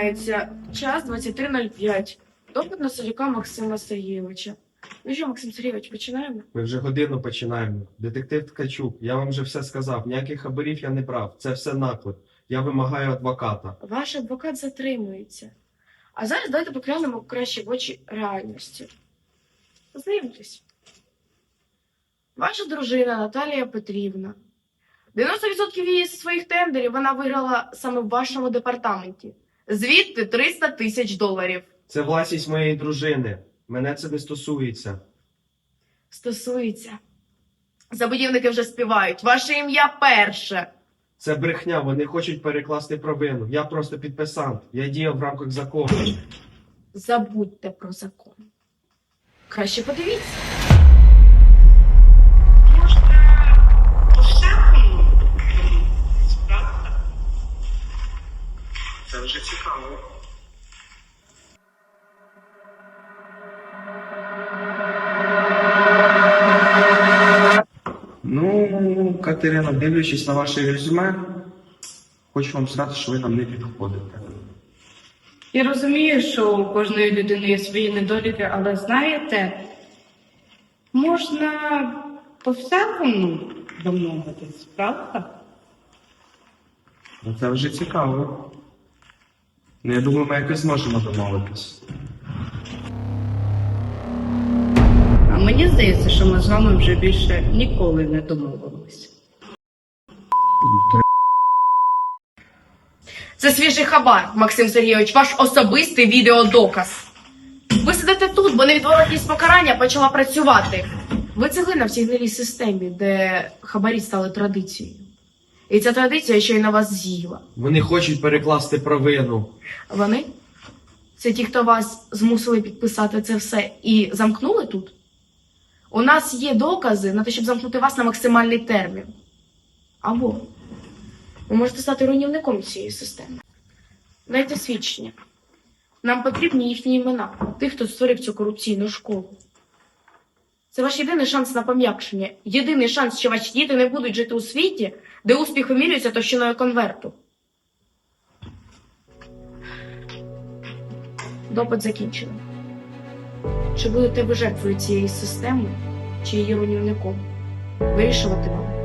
Починається. Час 23.05. Допит на Солюка Максима Сергійовича. Ну що, Максим Сергійович, починаємо? Ми вже годину починаємо. Детектив Ткачук, я вам вже все сказав. Ніяких хабарів я не брав. Це все наклеп. Я вимагаю адвоката. Ваш адвокат затримується. А зараз давайте поглянемо краще в очі реальності. Знайомтесь. Ваша дружина Наталія Петрівна. 90% її своїх тендерів вона виграла саме в вашому департаменті. Звідти 300 тисяч доларів. Це власність моєї дружини. Мене це не стосується. Стосується. Забудівники вже співають. Ваше ім'я перше. Це брехня, вони хочуть перекласти провину. Я просто підписант. Я діяв в рамках закону. Забудьте про закон. Краще подивіться. Це вже цікаво. Ну, Катерина, дивлячись на ваше резюме, хочу вам сказати, що ви нам не підходите. Я розумію, що у кожної людини є свої недоліки, але знаєте, можна по-всякому домовитись, правда? Ну, Це вже цікаво. Ну, я думаю, ми якось зможемо домовитись. А мені здається, що ми з вами вже більше ніколи не домовимось. Це свіжий хабар, Максим Сергійович, ваш особистий відеодоказ. Ви сидите тут, бо невідворотність покарання почала працювати. Ви цеглина в цій гнилій системі, де хабарі стали традицією. І ця традиція щойно вас з'їла. Вони хочуть перекласти провину. Вони? Це ті, хто вас змусили підписати це все і замкнули тут? У нас є докази на те, щоб замкнути вас на максимальний термін. Або ви можете стати руйнівником цієї системи. Дайте свідчення. Нам потрібні їхні імена, тих, хто створив цю корупційну школу. Це ваш єдиний шанс на пом'якшення. Єдиний шанс, що ваші діти не будуть жити у світі, де успіх вимірюється товщиною конверту. Допит закінчено. Чи будете ви жертвою цієї системи, чи її руйнівником? Вирішувати вам.